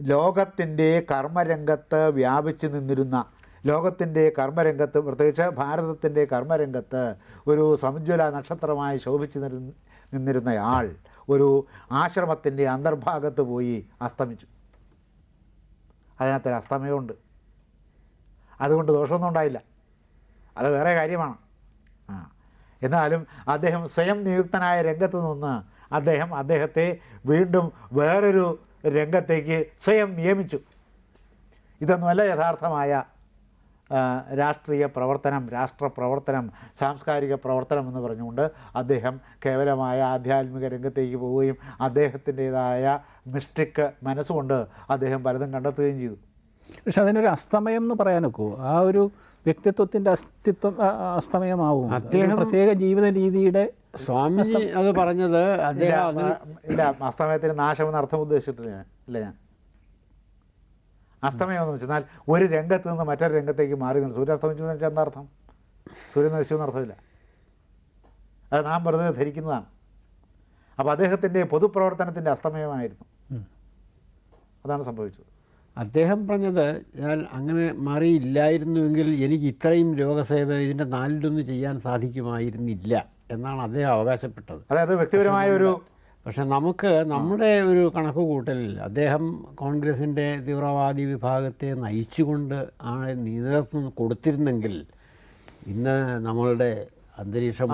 ലോകത്തിന്റെ കർമ്മരംഗത്ത് വ്യാപിച്ചു നിന്നിരുന്ന ലോകത്തിന്റെ കർമ്മരംഗത്ത് പ്രത്യേകിച്ച് ഭാരതത്തിന്റെ കർമ്മരംഗത്ത് ഒരു സമുജ്വല നക്ഷത്രമായി ശോഭിച്ചു നിന്നിരുന്ന നിന്നിരുന്നയാൾ ഒരു ആശ്രമത്തിന്റെ അന്തർഭാഗത്ത് പോയി അസ്തമിച്ചു. അതിനകത്തൊരു അസ്തമയമുണ്ട് അതുകൊണ്ട് ദോഷമൊന്നും ഉണ്ടായില്ല. അത് വേറെ കാര്യമാണ്. ആ എന്നാലും അദ്ദേഹം സ്വയം നിയുക്തനായ രംഗത്ത് നിന്ന് അദ്ദേഹം അദ്ദേഹത്തെ വീണ്ടും വേറൊരു രംഗത്തേക്ക് സ്വയം നിയമിച്ചു. ഇതൊന്നുമല്ല യഥാർത്ഥമായ രാഷ്ട്രീയ പ്രവർത്തനം രാഷ്ട്രപ്രവർത്തനം സാംസ്കാരിക പ്രവർത്തനം എന്ന് പറഞ്ഞുകൊണ്ട് അദ്ദേഹം കേവലമായ ആധ്യാത്മിക രംഗത്തേക്ക് പോവുകയും അദ്ദേഹത്തിന്റേതായ മിസ്റ്റിക് മനസ്സുകൊണ്ട് അദ്ദേഹം പലതും കണ്ടെത്തുകയും ചെയ്തു. പക്ഷെ അതിനൊരു അസ്തമയം എന്ന് പറയാനൊക്കെ. ആ ഒരു വ്യക്തിത്വത്തിന്റെ അസ്തിത്വം അസ്തമയമാവും. അദ്ദേഹം പ്രത്യേക ജീവിത രീതിയുടെ സ്വാമിജി അത് പറഞ്ഞത് അദ്ദേഹം ഇല്ല അസ്തമയത്തിന് നാശമെന്ന് അർത്ഥം ഉദ്ദേശിച്ചിട്ടില്ല ഞാൻ. ഇല്ല ഞാൻ. അസ്തമയം എന്ന് വെച്ചാൽ ഒരു രംഗത്ത് നിന്ന് മറ്റൊരു രംഗത്തേക്ക് മാറി നിന്ന്. സൂര്യാസ്തമിച്ചു എന്ന് വെച്ചാൽ എന്താ അർത്ഥം? സൂര്യൻ നശിച്ചു എന്നർത്ഥമില്ല അത് നാം വെറുതെ ധരിക്കുന്നതാണ്. അപ്പോൾ അദ്ദേഹത്തിന്റെ പൊതുപ്രവർത്തനത്തിന്റെ അസ്തമയമായിരുന്നു. അതാണ് സംഭവിച്ചത്. അദ്ദേഹം പറഞ്ഞത് ഞാൻ അങ്ങനെ മാറിയില്ലായിരുന്നുവെങ്കിൽ എനിക്ക് ഇത്രയും ലോകസേവനം ഇതിന്റെ നാലിലൊന്ന് ചെയ്യാൻ സാധിക്കുമായിരുന്നില്ല. എന്നാണ് അദ്ദേഹം അവകാശപ്പെട്ടത്. അതായത് വ്യക്തിപരമായ ഒരു പക്ഷെ നമുക്ക് നമ്മുടെ ഒരു കണക്ക് കൂട്ടലിൽ അദ്ദേഹം കോൺഗ്രസിന്റെ തീവ്രവാദി വിഭാഗത്തെ നയിച്ചുകൊണ്ട് ആ നേതൃത്വം കൊടുത്തിരുന്നെങ്കിൽ ഇന്ന് നമ്മളുടെ അന്തരീക്ഷം.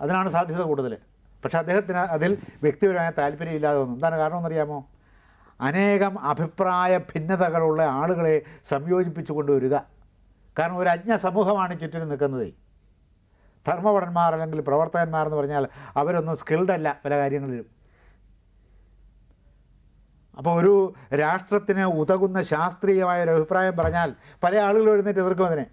അതിനാണ് സാധ്യത കൂടുതൽ. പക്ഷെ അദ്ദേഹത്തിന് അതിൽ വ്യക്തിപരമായ താല്പര്യമില്ലാതെ വന്നു. എന്താണ് കാരണം എന്നറിയാമോ? അനേകം അഭിപ്രായ ഭിന്നതകളുള്ള ആളുകളെ സംയോജിപ്പിച്ചു കൊണ്ടുവരിക. കാരണം ഒരു അജ്ഞ സമൂഹമാണ് ചുറ്റിനും നിൽക്കുന്നത്. ധർമ്മഭടന്മാർ അല്ലെങ്കിൽ പ്രവർത്തകന്മാർ എന്ന് പറഞ്ഞാൽ അവരൊന്നും സ്കിൽഡ് അല്ല പല കാര്യങ്ങളിലും. അപ്പോൾ ഒരു രാഷ്ട്രത്തിന് ഉതകുന്ന ശാസ്ത്രീയമായ ഒരു അഭിപ്രായം പറഞ്ഞാൽ പല ആളുകളും എഴുന്നേറ്റ് എതിർക്കും അതിനെ.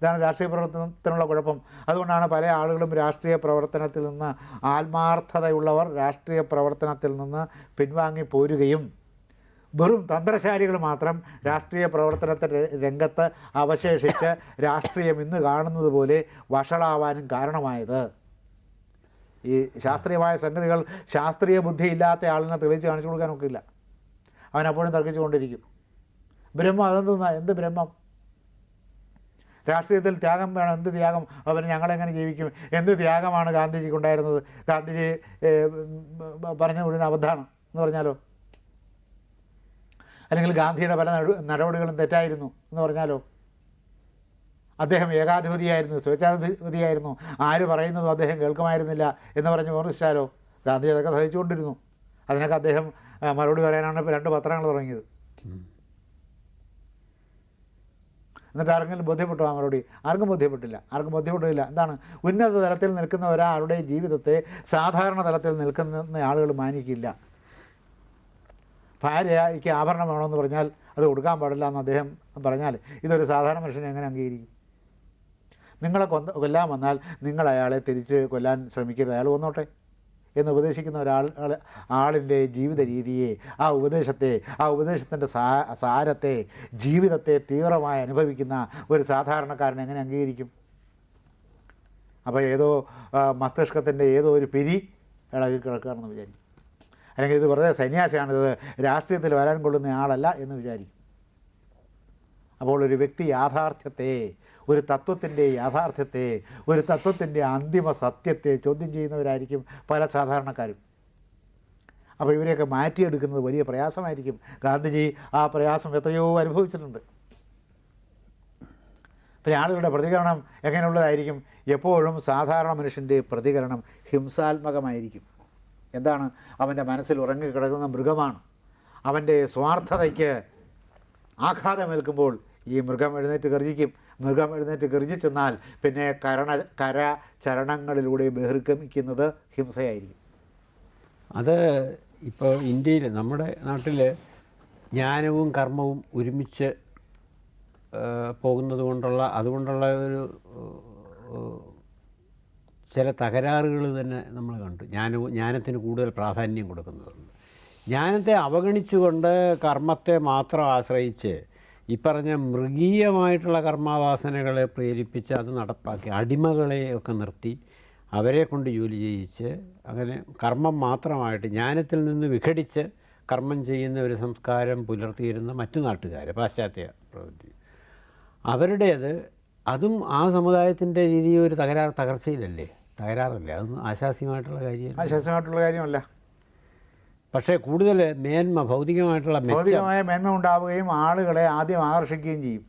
ഇതാണ് രാഷ്ട്രീയ പ്രവർത്തനത്തിനുള്ള കുഴപ്പം. അതുകൊണ്ടാണ് പല ആളുകളും രാഷ്ട്രീയ പ്രവർത്തനത്തിൽ നിന്ന് ആത്മാർത്ഥതയുള്ളവർ രാഷ്ട്രീയ പ്രവർത്തനത്തിൽ നിന്ന് പിൻവാങ്ങി പോരുകയും വെറും തന്ത്രശാലികൾ മാത്രം രാഷ്ട്രീയ പ്രവർത്തനത്തിന്റെ രംഗത്ത് അവശേഷിച്ച് രാഷ്ട്രീയം ഇന്ന് കാണുന്നത് പോലെ വഷളാവാനും കാരണമായത്. ഈ ശാസ്ത്രീയമായ സംഗതികൾ ശാസ്ത്രീയ ബുദ്ധി ഇല്ലാത്ത ആളിനെ തെളിയിച്ച് കാണിച്ചു കൊടുക്കാനൊക്കെ ഇല്ല അവൻ അപ്പോഴും തർക്കിച്ചുകൊണ്ടിരിക്കും. ബ്രഹ്മം അതെന്താ എന്ത് ബ്രഹ്മം? രാഷ്ട്രീയത്തിൽ ത്യാഗം വേണം. എന്ത് ത്യാഗം? അവർ ഞങ്ങളെങ്ങനെ ജീവിക്കും? എന്ത് ത്യാഗമാണ് ഗാന്ധിജിക്ക് ഉണ്ടായിരുന്നത് ഗാന്ധിജി പറഞ്ഞ മുഴുവൻ അബദ്ധമാണ് എന്ന് പറഞ്ഞാലോ? അല്ലെങ്കിൽ ഗാന്ധിയുടെ പല നട- നടപടികളും തെറ്റായിരുന്നു എന്ന് പറഞ്ഞാലോ? അദ്ദേഹം ഏകാധിപതിയായിരുന്നു സ്വേച്ഛാധിപതിയായിരുന്നു. ആര് പറയുന്നതും അദ്ദേഹം കേൾക്കുമായിരുന്നില്ല എന്ന് പറഞ്ഞ് വിമർശിച്ചാലോ? ഗാന്ധി അതൊക്കെ സഹിച്ചുകൊണ്ടിരുന്നു. അതിനൊക്കെ അദ്ദേഹം മറുപടി പറയാനാണ് ഇപ്പോൾ രണ്ട് പത്രങ്ങൾ തുടങ്ങിയത്. എന്നിട്ട് ആർക്കെങ്കിലും ബോധ്യപ്പെട്ടോ ആ മറുപടി? ആർക്കും ബോധ്യപ്പെട്ടില്ല. ആർക്കും ബോധ്യപ്പെട്ടില്ല. എന്താണ്? ഉന്നത തലത്തിൽ നിൽക്കുന്ന ഒരാളുടെ ജീവിതത്തെ സാധാരണ തലത്തിൽ നിൽക്കുന്ന ആളുകൾ മാനിക്കില്ല. ഭാര്യയ്ക്ക് ആഭരണം വേണമെന്ന് പറഞ്ഞാൽ അത് കൊടുക്കാൻ പാടില്ല എന്ന് അദ്ദേഹം പറഞ്ഞാൽ ഇതൊരു സാധാരണ മനുഷ്യനെ എങ്ങനെ അംഗീകരിക്കും? നിങ്ങളെ കൊന്ന കൊല്ലാൻ വന്നാൽ നിങ്ങൾ അയാളെ തിരിച്ച് കൊല്ലാൻ ശ്രമിക്കരുത്. അയാൾ വന്നോട്ടെ എന്ന് ഉപദേശിക്കുന്ന ഒരാൾ ആൾ ആളിന്റെ ജീവിത രീതിയെ ആ ഉപദേശത്തെ ആ ഉപദേശത്തിന്റെ സാ സാരത്തെ ജീവിതത്തെ തീവ്രമായി അനുഭവിക്കുന്ന ഒരു സാധാരണക്കാരൻ എങ്ങനെ അംഗീകരിക്കും? അപ്പോൾ ഏതോ മസ്തിഷ്കത്തിന്റെ ഏതോ ഒരു പിരി ഇളകി കിടക്കുകയാണെന്ന് വിചാരിക്കും. അല്ലെങ്കിൽ ഇത് വെറുതെ സന്യാസിയാണിത് രാഷ്ട്രീയത്തിൽ വരാൻ കൊള്ളുന്ന ആളല്ല എന്ന് വിചാരിക്കും. അപ്പോൾ ഒരു വ്യക്തി യാഥാർത്ഥ്യത്തെ ഒരു തത്വത്തിന്റെ യാഥാർത്ഥ്യത്തെ ഒരു തത്വത്തിന്റെ അന്തിമ സത്യത്തെ ചോദ്യം ചെയ്യുന്നവരായിരിക്കും പല സാധാരണക്കാരും. അപ്പോൾ ഇവരെയൊക്കെ മാറ്റിയെടുക്കുന്നത് വലിയ പ്രയാസമായിരിക്കും. ഗാന്ധിജി ആ പ്രയാസം എത്രയോ അനുഭവിച്ചിട്ടുണ്ട്. പിന്നെ ആളുകളുടെ പ്രതികരണം എങ്ങനെയുള്ളതായിരിക്കും? എപ്പോഴും സാധാരണ മനുഷ്യന്റെ പ്രതികരണം ഹിംസാത്മകമായിരിക്കും. എന്താണ്? അവന്റെ മനസ്സിൽ ഉറങ്ങിക്കിടക്കുന്ന മൃഗമാണ്. അവന്റെ സ്വാർത്ഥതയ്ക്ക് ആഘാതമേൽക്കുമ്പോൾ ഈ മൃഗം എഴുന്നേറ്റ് ഗർജിക്കും. മൃഗം എഴുന്നേറ്റ് ഗർജിച്ചെന്നാൽ പിന്നെ കരണ കര ചരണങ്ങളിലൂടെ ബഹിർഗമിക്കുന്നത് ഹിംസയായിരിക്കും. അത് ഇപ്പോൾ ഇന്ത്യയിൽ നമ്മുടെ നാട്ടിൽ ജ്ഞാനവും കർമ്മവും ഒരുമിച്ച് പോകുന്നത് കൊണ്ടുള്ള അതുകൊണ്ടുള്ള ഒരു ചില തകരാറുകൾ തന്നെ നമ്മൾ കണ്ടു. ജ്ഞാന ജ്ഞാനത്തിന് കൂടുതൽ പ്രാധാന്യം കൊടുക്കുന്നതുണ്ട്. ജ്ഞാനത്തെ അവഗണിച്ചുകൊണ്ട് കർമ്മത്തെ മാത്രം ആശ്രയിച്ച് ഈ പറഞ്ഞ മൃഗീയമായിട്ടുള്ള കർമ്മവാസനകളെ പ്രേരിപ്പിച്ച് അത് നടപ്പാക്കി അടിമകളെ ഒക്കെ നിർത്തി അവരെ കൊണ്ട് ജോലി ചെയ്യിച്ച് അങ്ങനെ കർമ്മം മാത്രമായിട്ട് ജ്ഞാനത്തിൽ നിന്ന് വിഘടിച്ച് കർമ്മം ചെയ്യുന്ന ഒരു സംസ്കാരം പുലർത്തിയിരുന്ന മറ്റു നാട്ടുകാർ പാശ്ചാത്യ പ്രവൃത്തി. അവരുടേത് അതും ആ സമുദായത്തിന്റെ രീതി ഒരു തകരാർ തകർച്ചയിലല്ലേ? തകരാറല്ലേ. അതൊന്നും ആശാസ്യമായിട്ടുള്ള കാര്യമല്ല? ആശാസ്യമായിട്ടുള്ള കാര്യമല്ല. പക്ഷേ കൂടുതൽ മേന്മ ഭൗതികമായിട്ടുള്ള മെച്ചം. ഭൗതികമായ മേന്മ ഉണ്ടാവുകയും ആളുകളെ ആദ്യം ആകർഷിക്കുകയും ചെയ്യും.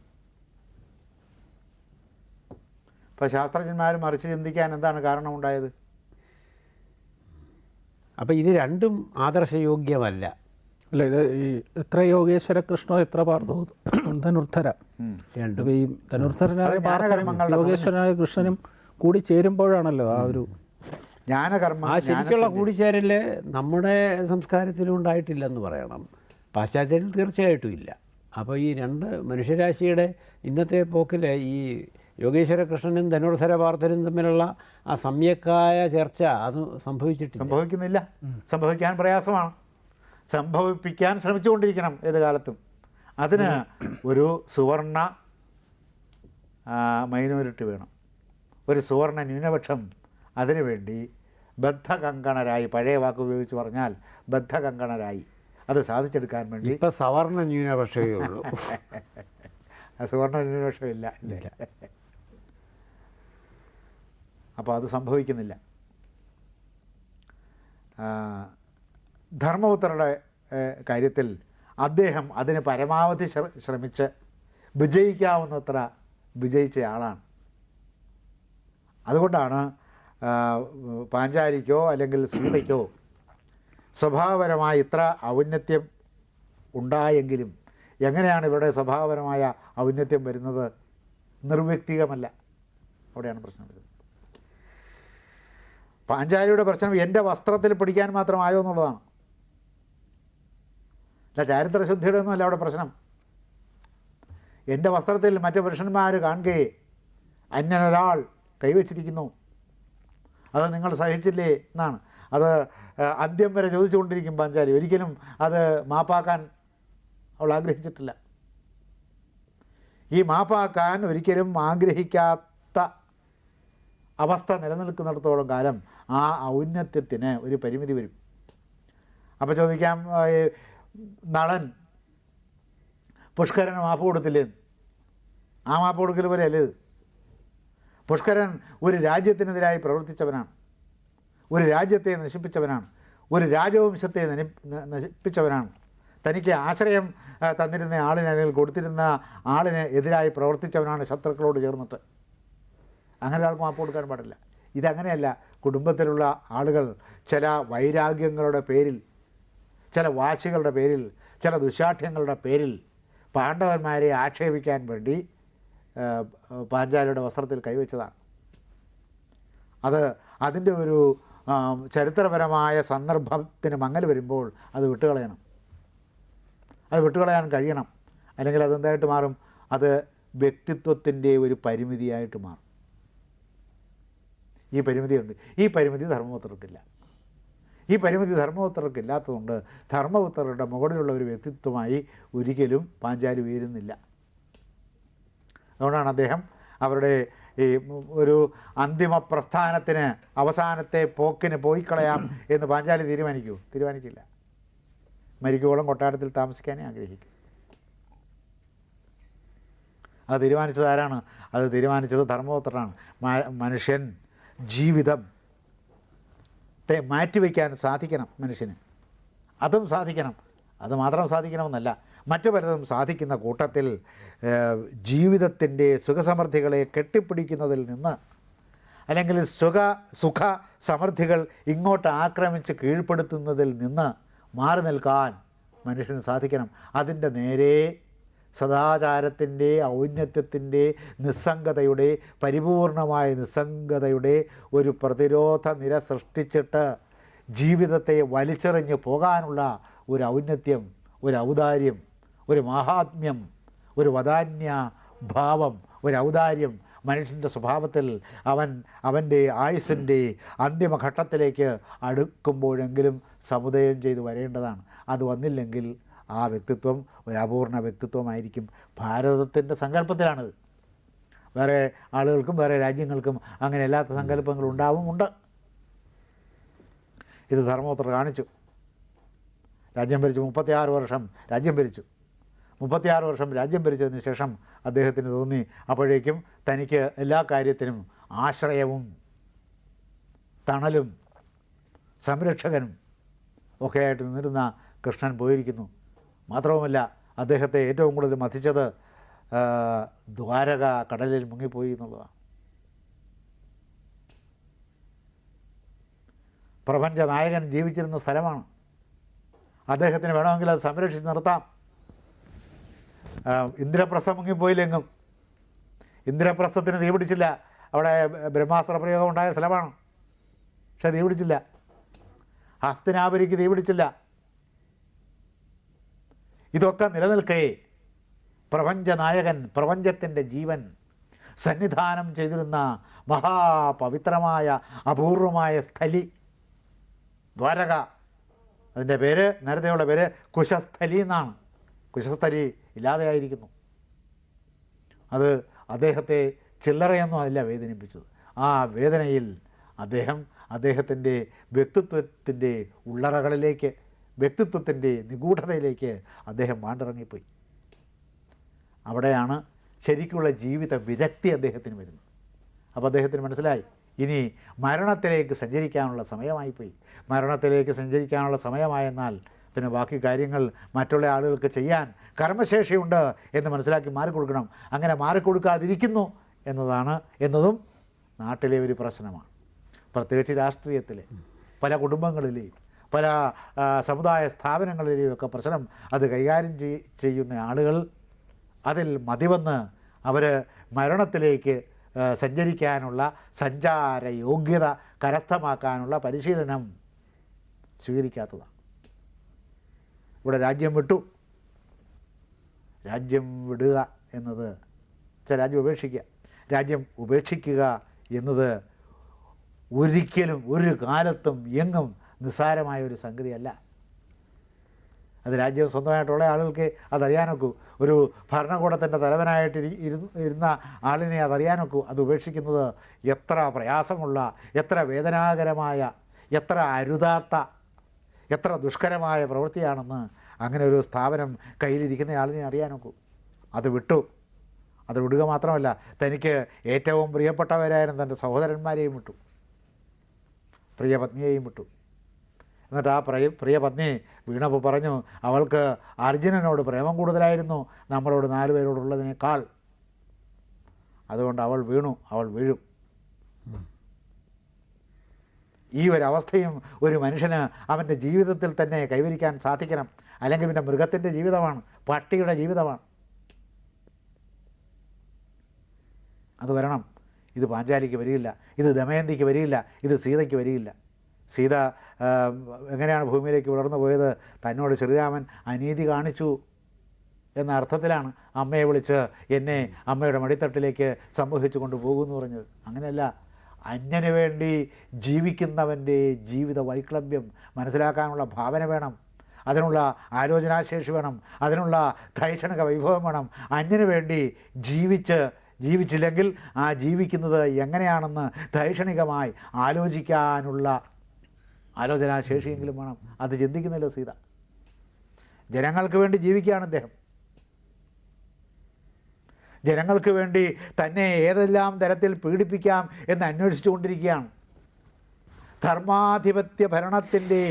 അപ്പോൾ ശാസ്ത്രജ്ഞന്മാർ മറിച്ച് ചിന്തിക്കാൻ എന്താണ് കാരണമുണ്ടായത് അപ്പോൾ ഇത് രണ്ടും ആദർശയോഗ്യമല്ല. അല്ല ഇത് ഈ എത്ര യോഗേശ്വര കൃഷ്ണോ എത്ര പാർത്തോ ധനുർധര. രണ്ടും ഈ ധനുർധരനായ യോഗേശ്വരനായ കൃഷ്ണനും കൂടി ചേരുമ്പോഴാണല്ലോ ആ ഒരു ജ്ഞാനകർമ്മ ആ ശരിക്കുള്ള കൂടിച്ചേരൽ നമ്മുടെ സംസ്കാരത്തിലും ഉണ്ടായിട്ടില്ലെന്ന് പറയണം. പാശ്ചാത്യത്തിൽ തീർച്ചയായിട്ടും ഇല്ല. അപ്പോൾ ഈ രണ്ട് മനുഷ്യരാശിയുടെ ഇന്നത്തെ പോക്കിൽ ഈ യോഗേശ്വര കൃഷ്ണനും ധനുർധര പാർത്ഥനും തമ്മിലുള്ള ആ സമ്യക്കായ ചർച്ച അത് സംഭവിച്ചിട്ടില്ല. സംഭവിക്കുന്നില്ല. സംഭവിക്കാൻ പ്രയാസമാണ്. സംഭവിപ്പിക്കാൻ ശ്രമിച്ചുകൊണ്ടിരിക്കണം ഏത് കാലത്തും. അതിന് ഒരു സുവർണ മൈനോരിറ്റി വേണം. ഒരു സുവർണ ന്യൂനപക്ഷം അതിനുവേണ്ടി ബദ്ധകങ്കണരായി പഴയ വാക്ക് ഉപയോഗിച്ച് പറഞ്ഞാൽ ബദ്ധകങ്കണരായി. അത് സാധിച്ചെടുക്കാൻ വേണ്ടി ഇപ്പം സവർണ ന്യൂനപക്ഷമേ ഉള്ളൂ. സുവർണ ന്യൂനപക്ഷം ഇല്ല ഇല്ല. അപ്പോൾ അത് സംഭവിക്കുന്നില്ല. ധർമ്മപുത്രയുടെ ധർമ്മപുത്രരുടെ കാര്യത്തിൽ അദ്ദേഹം അതിന് പരമാവധി ശ്ര- ശ്രമിച്ച് വിജയിക്കാവുന്നത്ര വിജയിച്ച ആളാണ് അതുകൊണ്ടാണ് പാഞ്ചാരിക്കോ അല്ലെങ്കിൽ സീതയ്ക്കോ സ്വഭാവപരമായ ഇത്ര ഔന്നത്യം ഉണ്ടായെങ്കിലും എങ്ങനെയാണ് ഇവിടെ സ്വഭാവപരമായ ഔന്നത്യം വരുന്നത്? നിർവ്യക്തികമല്ല. അവിടെയാണ് പ്രശ്നം വരുന്നത്. പാഞ്ചാരിയുടെ പ്രശ്നം എന്റെ വസ്ത്രത്തിൽ പിടിക്കാൻ മാത്രമായോ എന്നുള്ളതാണ്. അല്ല ചാരിത്രശുദ്ധിയുടെ ഒന്നുമല്ല അവിടെ പ്രശ്നം. എന്റെ വസ്ത്രത്തിൽ മറ്റു പുരുഷന്മാർ കാണുകയെ അന്യനൊരാൾ കൈവച്ചിരിക്കുന്നു. അത് നിങ്ങൾ സഹിച്ചില്ലേ എന്നാണ്. അത് അന്ത്യം വരെ ചോദിച്ചുകൊണ്ടിരിക്കും പാഞ്ചാലി. ഒരിക്കലും അത് മാപ്പാക്കാൻ അവൾ ആഗ്രഹിച്ചിട്ടില്ല. ഈ മാപ്പാക്കാൻ ഒരിക്കലും ആഗ്രഹിക്കാത്ത അവസ്ഥ നിലനിൽക്കുന്നിടത്തോളം കാലം ആ ഔന്നത്യത്തിന് ഒരു പരിമിതി വരും. അപ്പോൾ ചോദിക്കാം നളൻ പുഷ്കരന് മാപ്പ് കൊടുത്തില്ലേ? ആ മാപ്പ് കൊടുക്കൽ പോലെ അല്ലേ പുഷ്കരൻ ഒരു രാജ്യത്തിനെതിരായി പ്രവർത്തിച്ചവനാണ്. ഒരു രാജ്യത്തെ നശിപ്പിച്ചവനാണ്. ഒരു രാജവംശത്തെ നശിപ്പിച്ചവനാണ്. തനിക്ക് ആശ്രയം തന്നിരുന്ന ആളിന് അല്ലെങ്കിൽ കൊടുത്തിരുന്ന ആളിന് എതിരായി പ്രവർത്തിച്ചവനാണ് ശത്രുക്കളോട് ചേർന്നിട്ട്. അങ്ങനെ ഒരാൾക്ക് മാപ്പ് കൊടുക്കാൻ പാടില്ല. ഇതങ്ങനെയല്ല കുടുംബത്തിലുള്ള ആളുകൾ ചില വൈരാഗ്യങ്ങളുടെ പേരിൽ ചില വാശികളുടെ പേരിൽ ചില ദുശാഠ്യങ്ങളുടെ പേരിൽ പാണ്ഡവന്മാരെ ആക്ഷേപിക്കാൻ വേണ്ടി പാഞ്ചാലിയുടെ വസ്ത്രത്തിൽ കൈവച്ചതാണ്. അത് അതിന്റെ ഒരു ചരിത്രപരമായ സന്ദർഭത്തിന് മങ്ങൽ വരുമ്പോൾ അത് വിട്ടുകളയണം. അത് വിട്ടുകളയാൻ കഴിയണം. അല്ലെങ്കിൽ അതെന്തായിട്ട് മാറും? അത് വ്യക്തിത്വത്തിന്റെ ഒരു പരിമിതിയായിട്ട് മാറും. ഈ പരിമിതിയുണ്ട്. ഈ പരിമിതി ധർമ്മപുത്രർക്കില്ല. ഈ പരിമിതി ധർമ്മപുത്രർക്കില്ലാത്തതുകൊണ്ട് ധർമ്മപുത്രരുടെ മുകളിലുള്ള ഒരു വ്യക്തിത്വമായി ഒരിക്കലും പാഞ്ചാലി ഉയരുന്നില്ല. അതുകൊണ്ടാണ് അദ്ദേഹം അവരുടെ ഈ ഒരു അന്തിമ പ്രസ്ഥാനത്തിന് അവസാനത്തെ പോക്കിന് പോയി കളയാം എന്ന് പാഞ്ചാലി തീരുമാനിക്കൂ. തീരുമാനിക്കില്ല. മരിക്കുവോളം കൊട്ടാരത്തിൽ താമസിക്കാനേ ആഗ്രഹിക്കും. അത് തീരുമാനിച്ചത് ആരാണ്? അത് തീരുമാനിച്ചത് ധർമ്മപുത്രനാണ്. മനുഷ്യൻ ജീവിതം ത്തെ മാറ്റിവെക്കാൻ സാധിക്കണം മനുഷ്യന്. അതും സാധിക്കണം. അത് മാത്രം സാധിക്കണമെന്നല്ല. മറ്റു പലതും സാധിക്കുന്ന കൂട്ടത്തിൽ ജീവിതത്തിന്റെ സുഖസമൃദ്ധികളെ കെട്ടിപ്പിടിക്കുന്നതിൽ നിന്ന് അല്ലെങ്കിൽ സുഖ സുഖ സമൃദ്ധികൾ ഇങ്ങോട്ട് ആക്രമിച്ച് കീഴ്പ്പെടുത്തുന്നതിൽ നിന്ന് മാറി നിൽക്കാൻ മനുഷ്യന് സാധിക്കണം. അതിന്റെ നേരെ സദാചാരത്തിന്റെ ഔന്നത്യത്തിന്റെ നിസ്സംഗതയുടെ പരിപൂർണമായ നിസ്സംഗതയുടെ ഒരു പ്രതിരോധ നിര സൃഷ്ടിച്ചിട്ട് ജീവിതത്തെ വലിച്ചെറിഞ്ഞ് പോകാനുള്ള ഒരു ഔന്നത്യം ഒരു ഔദാര്യം ഒരു മഹാത്മ്യം ഒരു വദാന്യ ഭാവം ഒരു ഔദാര്യം മനുഷ്യന്റെ സ്വഭാവത്തിൽ അവൻ അവന്റെ ആയുസിന്റെ അന്തിമഘട്ടത്തിലേക്ക് അടുക്കുമ്പോഴെങ്കിലും സമുദയം ചെയ്ത് വരേണ്ടതാണ്. അത് വന്നില്ലെങ്കിൽ ആ വ്യക്തിത്വം ഒരു അപൂർണ വ്യക്തിത്വമായിരിക്കും. ഭാരതത്തിന്റെ സങ്കല്പത്തിലാണിത്. വേറെ ആളുകൾക്കും വേറെ രാജ്യങ്ങൾക്കും അങ്ങനെ അല്ലാത്ത സങ്കല്പങ്ങൾ ഉണ്ടാവും ഉണ്ട്. ഇത് ധർമ്മപുത്ര കാണിച്ചു. രാജ്യം ഭരിച്ചു മുപ്പത്തിയാറ് വർഷം രാജ്യം ഭരിച്ചു. മുപ്പത്തിയാറ് വർഷം രാജ്യം ഭരിച്ചതിന് ശേഷം അദ്ദേഹത്തിന് തോന്നി. അപ്പോഴേക്കും തനിക്ക് എല്ലാ കാര്യത്തിനും ആശ്രയവും തണലും സംരക്ഷകനും ഒക്കെ ആയിട്ട് നിന്നിരുന്ന കൃഷ്ണൻ പോയിരിക്കുന്നു. മാത്രവുമല്ല അദ്ദേഹത്തെ ഏറ്റവും കൂടുതൽ മതിച്ചത് ദ്വാരക കടലിൽ മുങ്ങിപ്പോയി എന്നുള്ളതാണ്. പ്രപഞ്ച നായകൻ ജീവിച്ചിരുന്ന സ്ഥലമാണ്. അദ്ദേഹത്തിന് വേണമെങ്കിൽ അത് സംരക്ഷിച്ച് നിർത്താം. ഇന്ദ്രപ്രസ്ഥം മുങ്ങിപ്പോയില്ലെങ്കും ഇന്ദ്രപ്രസ്ഥത്തിന് തീ പിടിച്ചില്ല. അവിടെ ബ്രഹ്മാസ്ത്ര പ്രയോഗം ഉണ്ടായ സ്ഥലമാണ്. പക്ഷെ തീ പിടിച്ചില്ല. ഹസ്തിനാപുരിക്ക് തീ പിടിച്ചില്ല. ഇതൊക്കെ നിലനിൽക്കേ. പ്രപഞ്ചനായകൻ പ്രപഞ്ചത്തിന്റെ ജീവൻ സന്നിധാനം ചെയ്തിരുന്ന മഹാപവിത്രമായ അപൂർവമായ സ്ഥലി. ദ്വാരക. അതിന്റെ പേര് നേരത്തെയുള്ള പേര് കുശസ്ഥലി എന്നാണ്. കുശസ്ഥലി ഇല്ലാതെയായിരിക്കുന്നു. അത് അദ്ദേഹത്തെ ചില്ലറയൊന്നും അല്ല വേദനിപ്പിച്ചത്. ആ വേദനയിൽ അദ്ദേഹം അദ്ദേഹത്തിന്റെ വ്യക്തിത്വത്തിന്റെ ഉള്ളറകളിലേക്ക് വ്യക്തിത്വത്തിന്റെ നിഗൂഢതയിലേക്ക് അദ്ദേഹം മാണ്ടിറങ്ങിപ്പോയി അവിടെയാണ് ശരിക്കുള്ള ജീവിത വിരക്തി അദ്ദേഹത്തിന് വരുന്നത്. അപ്പോൾ അദ്ദേഹത്തിന് മനസ്സിലായി ഇനി മരണത്തിലേക്ക് സഞ്ചരിക്കാനുള്ള സമയമായിപ്പോയി. മരണത്തിലേക്ക് സഞ്ചരിക്കാനുള്ള സമയമായെന്നാൽ പിന്നെ ബാക്കി കാര്യങ്ങൾ മറ്റുള്ള ആളുകൾക്ക് ചെയ്യാൻ കർമ്മശേഷിയുണ്ട് എന്ന് മനസ്സിലാക്കി മാറിക്കൊടുക്കണം. അങ്ങനെ മാറിക്കൊടുക്കാതിരിക്കുന്നു എന്നതാണ് എന്നതും നാട്ടിലെ ഒരു പ്രശ്നമാണ്. പ്രത്യേകിച്ച് രാഷ്ട്രീയത്തിൽ പല കുടുംബങ്ങളിലെയും പല സമുദായ സ്ഥാപനങ്ങളിലെയും ഒക്കെ പ്രശ്നം അത് കൈകാര്യം ചെയ്യുന്ന ആളുകൾ അതിൽ മതിവന്ന് അവർ മരണത്തിലേക്ക് സഞ്ചരിക്കാനുള്ള സഞ്ചാര യോഗ്യത കരസ്ഥമാക്കാനുള്ള പരിശീലനം സ്വീകരിക്കാത്തതാണ്. ഇവിടെ രാജ്യം വിട്ടു. രാജ്യം വിടുക എന്നത് വെച്ചാൽ രാജ്യം ഉപേക്ഷിക്കുക. രാജ്യം ഉപേക്ഷിക്കുക എന്നത് ഒരിക്കലും ഒരു കാലത്തും എങ്ങും നിസ്സാരമായ ഒരു സംഗതിയല്ല. അത് രാജ്യം സ്വന്തമായിട്ടുള്ള ആളുകൾക്ക് അതറിയാനൊക്കൂ ഒരു ഭരണകൂടത്തിന്റെ തലവനായിട്ട് ഇരുന്ന ആളിനെ അതറിയാനൊക്കൂ അത് ഉപേക്ഷിക്കുന്നത് എത്ര പ്രയാസമുള്ള എത്ര വേദനാകരമായ എത്ര അരുതാത്ത എത്ര ദുഷ്കരമായ പ്രവൃത്തിയാണെന്ന് അങ്ങനെ ഒരു സ്ഥാപനം കയ്യിലിരിക്കുന്ന ആളിനെ അറിയാനൊക്കൂ അത് വിട്ടു. അത് വിടുക മാത്രമല്ല തനിക്ക് ഏറ്റവും പ്രിയപ്പെട്ടവരായിരുന്നു തന്റെ സഹോദരന്മാരെയും വിട്ടു. പ്രിയ പത്നിയെയും വിട്ടു. എന്നിട്ട് ആ പ്രിയ പ്രിയ പത്നി പറഞ്ഞു അവൾക്ക് അർജുനനോട് പ്രേമം കൂടുതലായിരുന്നു നമ്മളോട് നാലുപേരോടുള്ളതിനേക്കാൾ അതുകൊണ്ട് അവൾ വീണു അവൾ വീഴും. ഈ ഒരു അവസ്ഥയും ഒരു മനുഷ്യന് അവന്റെ ജീവിതത്തിൽ തന്നെ കൈവരിക്കാൻ സാധിക്കണം. അല്ലെങ്കിൽ പിന്നെ മൃഗത്തിന്റെ ജീവിതമാണ് പട്ടിയുടെ ജീവിതമാണ്. അത് വരണം. ഇത് പാഞ്ചാലിക്ക് വരികയില്ല ഇത് ദമയന്തിക്ക് വരികയില്ല ഇത് സീതയ്ക്ക് വരികയില്ല. സീത എങ്ങനെയാണ് ഭൂമിയിലേക്ക് വളർന്നു പോയത്? തന്നോട് ശ്രീരാമൻ അനീതി കാണിച്ചു എന്ന അർത്ഥത്തിലാണ് അമ്മയെ വിളിച്ച് എന്നെ അമ്മയുടെ മടിത്തട്ടിലേക്ക് സംവഹിച്ചു കൊണ്ടുപോകുമെന്ന് പറഞ്ഞത്. അങ്ങനെയല്ല അന്യന് വേണ്ടി ജീവിക്കുന്നവന്റെ ജീവിത വൈക്ലഭ്യം മനസ്സിലാക്കാനുള്ള ഭാവന വേണം. അതിനുള്ള ആലോചനാശേഷി വേണം. അതിനുള്ള ധൈക്ഷണിക വൈഭവം വേണം. അന്യന് വേണ്ടി ജീവിച്ച് ജീവിച്ചില്ലെങ്കിൽ ആ ജീവിക്കുന്നത് എങ്ങനെയാണെന്ന് ധൈക്ഷണികമായി ആലോചിക്കാനുള്ള ആലോചനാശേഷിയെങ്കിലും വേണം. അത് ചിന്തിക്കുന്നില്ല സീത. ജനങ്ങൾക്ക് വേണ്ടി ജീവിക്കുകയാണ് അദ്ദേഹം. ജനങ്ങൾക്ക് വേണ്ടി തന്നെ ഏതെല്ലാം തരത്തിൽ പീഡിപ്പിക്കാം എന്ന് അന്വേഷിച്ചുകൊണ്ടിരിക്കുകയാണ്. ധർമാധിപത്യ ഭരണത്തിന്റെ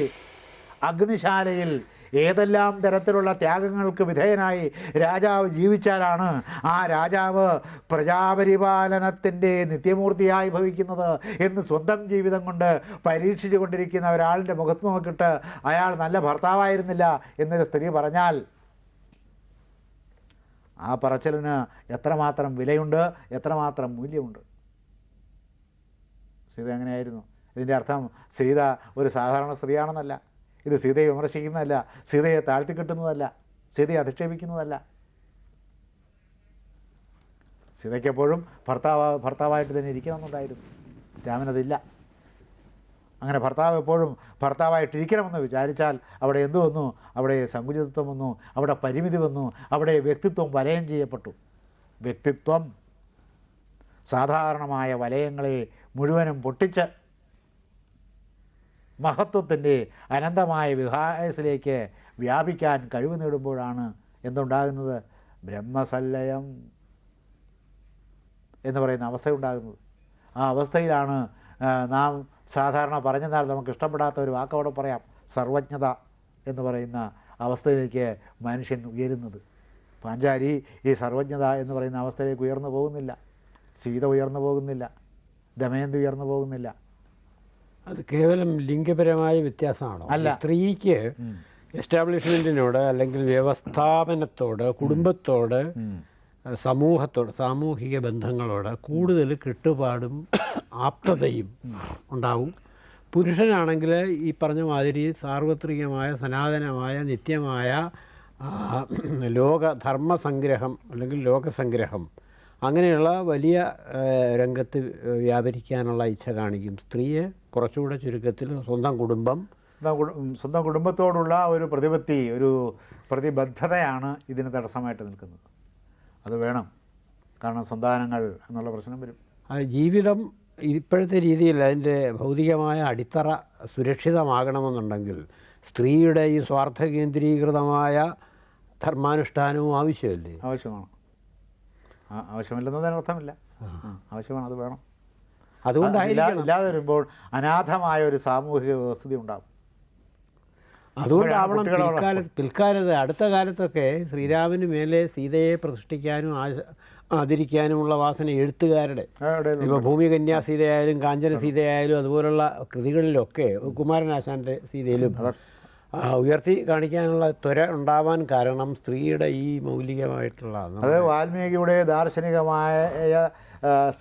അഗ്നിശാലയിൽ ഏതെല്ലാം തരത്തിലുള്ള ത്യാഗങ്ങൾക്ക് വിധേയനായി രാജാവ് ജീവിച്ചാലാണ് ആ രാജാവ് പ്രജാപരിപാലനത്തിന്റെ നിത്യമൂർത്തിയായി ഭവിക്കുന്നത് എന്ന് സ്വന്തം ജീവിതം കൊണ്ട് പരീക്ഷിച്ചു കൊണ്ടിരിക്കുന്ന ഒരാളിന്റെ മുഖത്ത് നോക്കിയിട്ട് അയാൾ നല്ല ഭർത്താവായിരുന്നില്ല എന്നൊരു സ്ത്രീ പറഞ്ഞാൽ ആ പറച്ചിലിന് എത്രമാത്രം വിലയുണ്ട് എത്രമാത്രം മൂല്യമുണ്ട്? സീത അങ്ങനെയായിരുന്നു ഇതിന്റെ അർത്ഥം സീത ഒരു സാധാരണ സ്ത്രീയാണെന്നല്ല. ഇത് സീതയെ വിമർശിക്കുന്നതല്ല സീതയെ താഴ്ത്തിക്കെട്ടുന്നതല്ല സീതയെ അധിക്ഷേപിക്കുന്നതല്ല. സീതയ്ക്കെപ്പോഴും ഭർത്താവ് ഭർത്താവായിട്ട് തന്നെ ഇരിക്കണമെന്നുണ്ടായിരുന്നു. രാമനതില്ല. അങ്ങനെ ഭർത്താവ് എപ്പോഴും ഭർത്താവായിട്ടിരിക്കണമെന്ന് വിചാരിച്ചാൽ അവിടെ എന്തു വന്നു? അവിടെ സങ്കുചിതത്വം വന്നു അവിടെ പരിമിതി വന്നു അവിടെ വ്യക്തിത്വം വലയം ചെയ്യപ്പെട്ടു. വ്യക്തിത്വം സാധാരണമായ വലയങ്ങളെ മുഴുവനും പൊട്ടിച്ച് മഹത്വത്തിന്റെ അനന്തമായ വിഹായസിലേക്ക് വ്യാപിക്കാൻ കഴിവ് നേടുമ്പോഴാണ് എന്തുണ്ടാകുന്നത്? ബ്രഹ്മസല്ലയം എന്ന് പറയുന്ന അവസ്ഥയുണ്ടാകുന്നത്. ആ അവസ്ഥയിലാണ് നാം സാധാരണ പറഞ്ഞെന്നാൽ നമുക്ക് ഇഷ്ടപ്പെടാത്ത ഒരു വാക്കോടെ പറയാം. സർവജ്ഞത എന്ന് പറയുന്ന അവസ്ഥയിലേക്ക് മനുഷ്യൻ ഉയരുന്നത്. പാഞ്ചാരി ഈ സർവജ്ഞത എന്ന് പറയുന്ന അവസ്ഥയിലേക്ക് ഉയർന്നു പോകുന്നില്ല. സീത ഉയർന്നു പോകുന്നില്ല. ദമയന്തി ഉയർന്നു പോകുന്നില്ല. അത് കേവലം ലിംഗപരമായ വ്യത്യാസമാണോ? അല്ല. സ്ത്രീക്ക് എസ്റ്റാബ്ലിഷ്മെന്റിനോട് അല്ലെങ്കിൽ വ്യവസ്ഥാപനത്തോട് കുടുംബത്തോട് സമൂഹത്തോട് സാമൂഹിക ബന്ധങ്ങളോട് കൂടുതൽ കെട്ടുപാടും ആപ്തതയും ഉണ്ടാവും. പുരുഷനാണെങ്കിൽ ഈ പറഞ്ഞ മാതിരി സാർവത്രികമായ സനാതനമായ നിത്യമായ ലോക ധർമ്മസംഗ്രഹം അല്ലെങ്കിൽ ലോകസംഗ്രഹം അങ്ങനെയുള്ള വലിയ രംഗത്ത് വ്യാപരിക്കാനുള്ള ഇച്ഛ കാണിക്കും സ്ത്രീയെ കുറച്ചുകൂടെ ചുരുക്കത്തിൽ സ്വന്തം കുടുംബം. സ്വന്തം കുടുംബത്തോടുള്ള ഒരു പ്രതിപത്തി ഒരു പ്രതിബദ്ധതയാണ് ഇതിന് തടസ്സമായിട്ട് നിൽക്കുന്നത്. അത് വേണം. കാരണം സന്താനങ്ങൾ എന്നുള്ള പ്രശ്നം വരും. ജീവിതം ഇപ്പോഴത്തെ രീതിയിൽ അതിന്റെ ഭൗതികമായ അടിത്തറ സുരക്ഷിതമാകണമെന്നുണ്ടെങ്കിൽ സ്ത്രീയുടെ ഈ സ്വാർത്ഥ കേന്ദ്രീകൃതമായ ധർമാനുഷ്ഠാനവും ആവശ്യമല്ലേ? ആവശ്യമാണ്. ആവശ്യമില്ലെന്നതിന് അർത്ഥമില്ല. ആവശ്യമാണ് അത് വേണം. അതുകൊണ്ടാണ് ഇല്ലാതെ വരുമ്പോൾ അനാഥമായ ഒരു സാമൂഹിക വ്യവസ്ഥിതി ഉണ്ടാകും അതുകൊണ്ടാവണം പിൽക്കാലത്ത് പിൽക്കാലത്ത് അടുത്ത കാലത്തൊക്കെ ശ്രീരാമന് മേലെ സീതയെ പ്രതിഷ്ഠിക്കാനും ആശ ആദരിക്കാനുമുള്ള വാസന എഴുത്തുകാരുടെ. ഇപ്പോൾ ഭൂമി കന്യാ സീതയായാലും കാഞ്ചന സീതയായാലും അതുപോലുള്ള കൃതികളിലൊക്കെ കുമാരനാശാന്റെ സീതയിലും ഉയർത്തി കാണിക്കാനുള്ള ത്വര ഉണ്ടാവാൻ കാരണം സ്ത്രീയുടെ ഈ മൗലികമായിട്ടുള്ള അത് വാൽമീകിയുടെ ദാർശനികമായ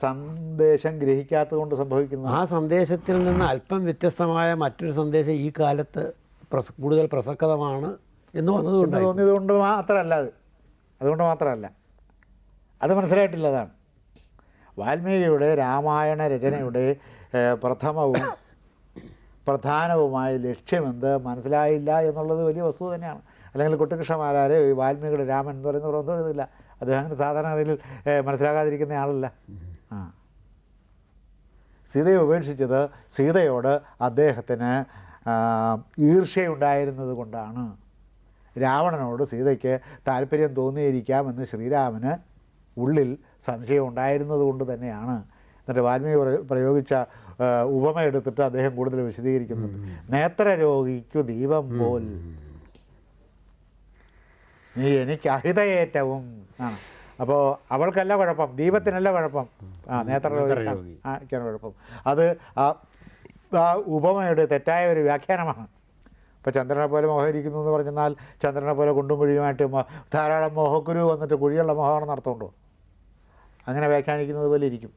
സന്ദേശം ഗ്രഹിക്കാത്തത് കൊണ്ട് സംഭവിക്കുന്നു. ആ സന്ദേശത്തിൽ നിന്ന് അല്പം വ്യത്യസ്തമായ മറ്റൊരു സന്ദേശം ഈ കാലത്ത് പ്രസ കൂടുതൽ പ്രസക്തമാണ് എന്ന് വന്നതുകൊണ്ട് തോന്നിയതുകൊണ്ട് തോന്നിയത് കൊണ്ട് മാത്രമല്ല അത്. അതുകൊണ്ട് മാത്രമല്ല. അത് മനസ്സിലായിട്ടില്ലതാണ്. വാൽമീകിയുടെ രാമായണ രചനയുടെ പ്രഥമവും പ്രധാനവുമായ ലക്ഷ്യമെന്ത് മനസ്സിലായില്ല എന്നുള്ളത് വലിയ വസ്തു തന്നെയാണ്. അല്ലെങ്കിൽ കുട്ടികൃഷ്ണമാരാരെ ഈ വാൽമീകിയുടെ രാമൻ എന്ന് പറയുന്ന ഗ്രന്ഥം എഴുതില്ല. അദ്ദേഹം അങ്ങനെ സാധാരണഗതിയിൽ അതിൽ മനസ്സിലാകാതിരിക്കുന്ന ആളല്ല. ആ. സീതയെ ഉപേക്ഷിച്ചത് സീതയോട് അദ്ദേഹത്തിന് ഈർഷ്യയുണ്ടായിരുന്നത് കൊണ്ടാണ് രാവണനോട് സീതയ്ക്ക് താല്പര്യം തോന്നിയിരിക്കാമെന്ന് ശ്രീരാമന് ഉള്ളിൽ സംശയം ഉണ്ടായിരുന്നത് കൊണ്ട് തന്നെയാണ്. എന്നിട്ട് വാൽമീകി പ്രയോ- പ്രയോഗിച്ച ഉപമ എടുത്തിട്ട് അദ്ദേഹം കൂടുതൽ വിശദീകരിക്കുന്നുണ്ട്. നേത്രരോഗിക്കു ദീപം പോൽ. നീ എനിക്ക് അഹിതയേറ്റവും ആണ്. അപ്പോൾ അവൾക്കല്ല കുഴപ്പം ദീപത്തിനല്ല കുഴപ്പം. ആ നേത്രരോഗിക്കാണ് കുഴപ്പം. അത് ആ ആ ഉപമയുടെ തെറ്റായ ഒരു വ്യാഖ്യാനമാണ്. ഇപ്പോൾ ചന്ദ്രനെ പോലെ മോഹരിക്കുന്നു എന്ന് പറഞ്ഞാൽ ചന്ദ്രനെ പോലെ കുണ്ടും കുഴിയുമായിട്ട് ധാരാളം മോഹക്കുരു വന്നിട്ട് കുഴിയുള്ള മോഹമാണെന്ന് അർത്ഥമുണ്ടോ അങ്ങനെ വ്യാഖ്യാനിക്കുന്നത് പോലെ ഇരിക്കും.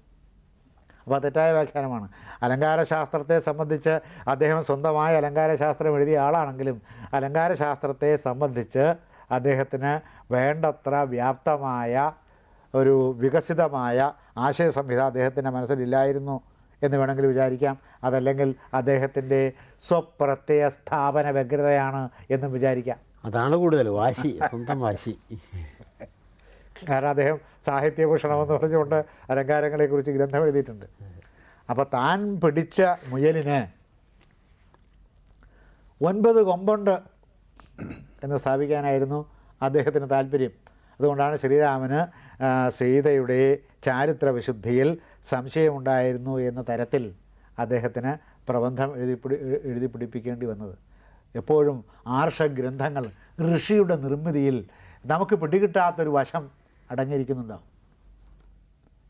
അപ്പോൾ തെറ്റായ വ്യാഖ്യാനമാണ്. അലങ്കാരശാസ്ത്രത്തെ സംബന്ധിച്ച് അദ്ദേഹം സ്വന്തമായി അലങ്കാരശാസ്ത്രം എഴുതിയ ആളാണെങ്കിലും അലങ്കാരശാസ്ത്രത്തെ സംബന്ധിച്ച് അദ്ദേഹത്തിന് വേണ്ടത്ര വ്യാപ്തമായ ഒരു വികസിതമായ ആശയ സംഹിത അദ്ദേഹത്തിന്റെ മനസ്സിലില്ലായിരുന്നു. എന്ന് വേണമെങ്കിൽ വിചാരിക്കാം. അതല്ലെങ്കിൽ അദ്ദേഹത്തിന്റെ സ്വപ്രത്യയ സ്ഥാപന വ്യഗ്രതയാണ് എന്നും വിചാരിക്കാം. അതാണ് കൂടുതൽ വാശി സ്വന്തം വാശി. കാരണം അദ്ദേഹം സാഹിത്യഭൂഷണമെന്ന് പറഞ്ഞുകൊണ്ട് അലങ്കാരങ്ങളെക്കുറിച്ച് ഗ്രന്ഥം എഴുതിയിട്ടുണ്ട്. അപ്പോൾ താൻ പിടിച്ച മുയലിന് ഒൻപത് കൊമ്പുണ്ട് എന്ന് സ്ഥാപിക്കാനായിരുന്നു അദ്ദേഹത്തിന് താല്പര്യം. അതുകൊണ്ടാണ് ശ്രീരാമന് സീതയുടെ ചാരിത്ര വിശുദ്ധിയിൽ സംശയമുണ്ടായിരുന്നു എന്ന തരത്തിൽ അദ്ദേഹത്തിന് പ്രബന്ധം എഴുതി പിടി എഴുതി പിടിപ്പിക്കേണ്ടി വന്നത്. എപ്പോഴും ആർഷഗ്രന്ഥങ്ങൾ ഋഷിയുടെ നിർമ്മിതിയിൽ നമുക്ക് പിടികിട്ടാത്തൊരു വശം അടങ്ങിയിരിക്കുന്നുണ്ടാവും.